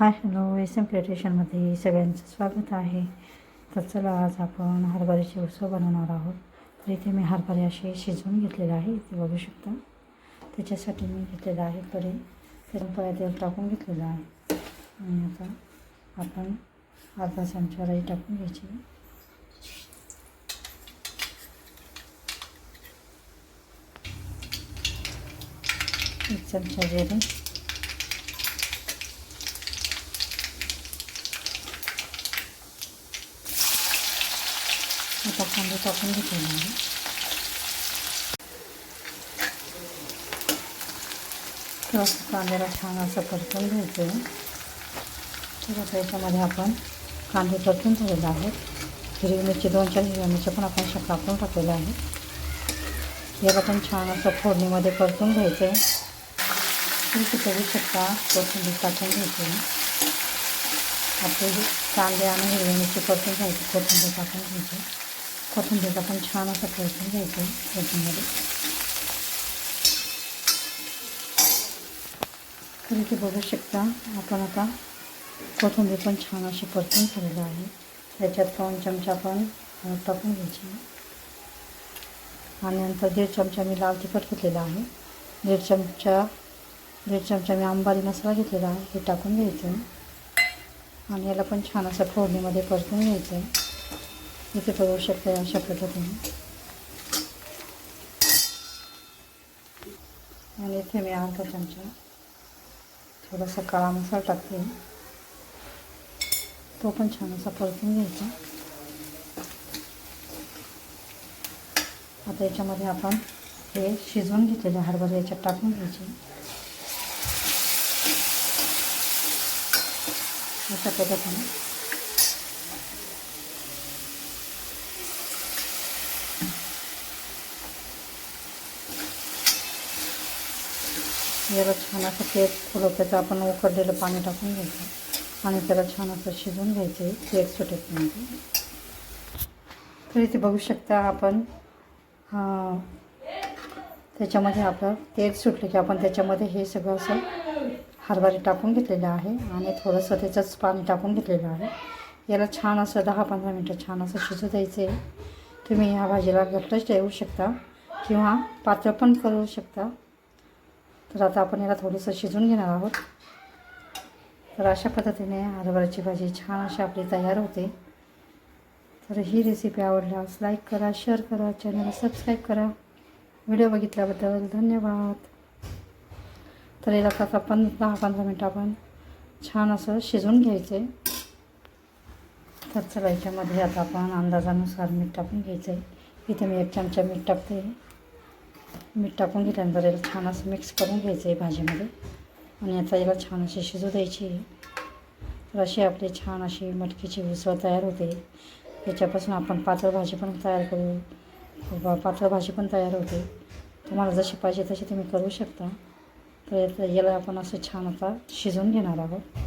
हाय hello S M क्रिएटेशनमध्ये सगळ्यांचं स्वागत आहे. तर चला आज आपण हरभऱ्याचे उसळ बनवणार आहोत. तर इथे मी हरभरे असे शिजवून घेतलेले आहे इथे बघू शकता. त्याच्यासाठी मी घेतलेलं आहे कढई. त्याच्या पळ्या तेल टाकून घेतलेलं आहे. आणि आता आपण अर्धा चमचा राई टाकून घ्यायची. एक चमचा जिरे. आता कांदे टाकून घेतलेला आहे. कांद्याला छान असं परतून घ्यायचं. आहे तर आता याच्यामध्ये आपण कांदे परतून झालेले आहेत. हिरवी मिरची दोन चार हिरव्या मिरच्या पण आपण अशा कापून टाकलेल्या आहेत. याला पण छान असं फोडणीमध्ये परतून घ्यायचं. आहे तुम्ही बघू शकता कोथिंबीर टाकून घ्यायची. आहे आपले कांदे आणि हिरवी मिरची परतून घ्यायची कोथिंबीर टाकून घ्यायची. कोथिंबीरला पण छान असं परतून घ्यायचं याच्यामध्ये तर इथे बघू शकता आपण आता कोथिंबीर पण छान अशी परतून ठेवलेलं आहे. त्याच्यात पाऊन चमचा पण टाकून घ्यायची. आणि नंतर दीड चमचा मी लाल तिखट घेतलेला आहे. दीड चमचा दीड चमचा मी आंबारी मसाला घेतलेला आहे हे टाकून घ्यायचं. आहे आणि याला पण छान असं फोडणीमध्ये परतून घ्यायचं. आहे इथे बघू शकता अशा पद्धतीने आणि इथे मी अर्धा चमचा थोडासा काळा मसाला टाकते तो पण छान असा परतून घ्यायचा आता याच्यामध्ये आपण हे शिजवून घेतलेले हरभरे याच्यात टाकून घ्यायचे अशा पद्धतीने याला छान असं तेल फुलवतं आपण उकडलेलं पाणी टाकून घ्यायचं. आणि त्याला छान असं शिजवून घ्यायचं आहे तेल सुटेपर्यंत तर इथे बघू शकता आपण त्याच्यामध्ये आपलं तेल सुटलं की आपण त्याच्यामध्ये हे सगळं असं हरभरे टाकून घेतलेलं आहे आणि थोडंसं त्याचंच पाणी टाकून घेतलेलं आहे. याला छान असं दहा पंधरा मिनटं छान असं शिजू द्यायचं. आहे तुम्ही ह्या भाजीला घट्टच ठेवू शकता किंवा पातळ पण करू शकता. तर आता आपण याला थोडंसं शिजून घेणार आहोत. तर अशा पद्धतीने हरभऱ्याची भाजी छान अशी आपली तयार होते. तर ही रेसिपी आवडल्यास लाईक करा शेअर करा चॅनलला सबस्क्राईब करा. व्हिडिओ बघितल्याबद्दल धन्यवाद. तर याला आता पण दहा पंधरा मिनटं आपण छान असं शिजून घ्यायचं. आहे तर चला याच्यामध्ये आता आपण अंदाजानुसार मीठ टाकून घ्यायचं. आहे इथे मी एक चमचा मीठ टाकते. मीठ टाकून घेतल्यानंतर याला छान असं मिक्स करून घ्यायचं आहे भाजीमध्ये. आणि आता याला छान अशी शिजू द्यायची तर अशी आपली छान अशी मटकीची उसळ तयार होते. याच्यापासून आपण पातळ भाजी पण तयार करू. पातळ भाजी पण तयार होते. तुम्हाला जशी पाहिजे तशी तुम्ही करू शकता. तर याला आपण असं छान आता शिजवून घेणार आहोत.